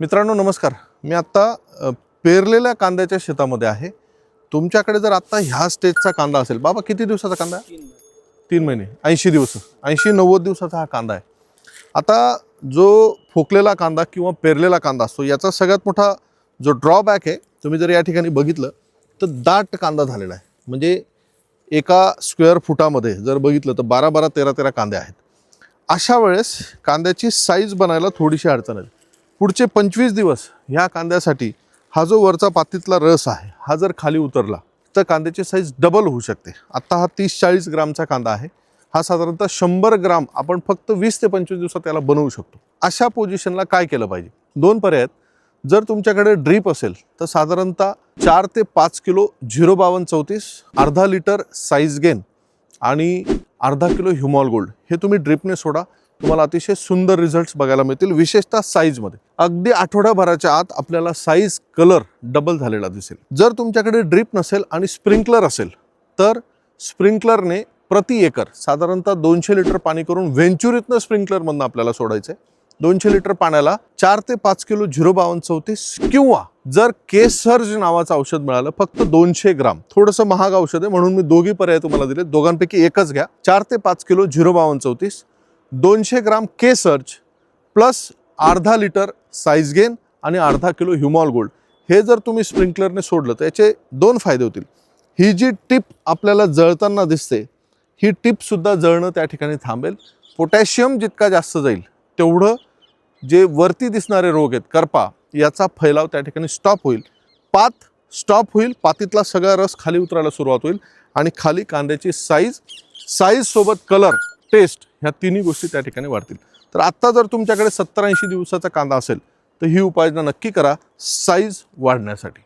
मित्रांनो नमस्कार. मी आत्ता पेरलेल्या कांद्याच्या शेतामध्ये आहे. तुमच्याकडे जर आत्ता ह्या स्टेजचा कांदा असेल बाबा किती दिवसाचा कांदा आहे? तीन महिने. ऐंशी दिवस. ऐंशी नव्वद दिवसाचा हा कांदा आहे. आता जो फोकलेला कांदा किंवा पेरलेला कांदा असतो याचा सगळ्यात मोठा जो ड्रॉबॅक आहे तुम्ही जर या ठिकाणी बघितलं तर दाट कांदा झालेला आहे. म्हणजे एका स्क्वेअर फुटामध्ये जर बघितलं तर बारा बारा तेरा तेरा कांदे आहेत. अशा वेळेस कांद्याची साईज बनायला थोडीशी अडचण आहे पुढचे पंचवीस दिवस ह्या कांद्यासाठी हा जो वरचा पातीतला रस आहे हा जर खाली उतरला तर कांद्याची साईज डबल होऊ शकते. आत्ता हा तीस चाळीस ग्रामचा कांदा आहे. हा साधारणतः शंभर ग्राम आपण फक्त वीस ते पंचवीस दिवसात त्याला बनवू शकतो. अशा पोझिशनला काय केलं पाहिजे? दोन पर्याय आहेत. जर तुमच्याकडे ड्रीप असेल तर साधारणतः चार ते पाच किलो झिरो बावन्न चौतीस अर्धा लिटर साईज गेन आणि अर्धा किलो ह्युमॉल गोल्ड हे तुम्ही ड्रिपने सोडा. तुम्हाला अतिशय सुंदर रिझल्ट्स बघायला मिळतील विशेषतः साईजमध्ये अगदी आठवड्याभराच्या आत आपल्याला साईज कलर डबल झालेला दिसेल. जर तुमच्याकडे ड्रिप नसेल आणि स्प्रिंकलर असेल तर स्प्रिंकलरने प्रति एकर साधारणतः दोनशे लिटर पाणी करून व्हेंचुरीतनं स्प्रिंकलरमधनं आपल्याला सोडायचं आहे दोनशे लिटर पाण्याला चार ते पाच किलो झिरो बावन्न चौतीस किंवा जर केसर्ज नावाचं औषध मिळालं फक्त दोनशे ग्राम. थोडंसं महाग औषध आहे म्हणून मी दोघी पर्याय तुम्हाला दिले दोघांपैकी एकच घ्या. चार ते पाच किलो झिरो बावन्न चौतीस दोनशे ग्राम केसर्च प्लस अर्धा लिटर साईज गेन आणि अर्धा किलो ह्युमॉल गोल्ड हे जर तुम्ही स्प्रिंकलरने सोडलं तर याचे दोन फायदे होतील. ही जी टिप आपल्याला जळताना दिसते ही टिपसुद्धा जळणं त्या ठिकाणी थांबेल. पोटॅशियम जितका जास्त जाईल तेवढं जे वरती दिसणारे रोग आहेत करपा याचा फैलाव त्या ठिकाणी स्टॉप होईल. पात स्टॉप होईल पातीतला सगळा रस खाली उतरायला सुरुवात होईल. आणि खाली कांद्याची साईज साईजसोबत कलर टेस्ट ह्या तिन्ही गोष्टी त्या ठिकाणी वाढतील. तर आत्ता जर तुमच्याकडे सत्तर ऐंशी दिवसाचा कांदा असेल तर ही उपाययोजना नक्की करा. साईज वाढण्यासाठी.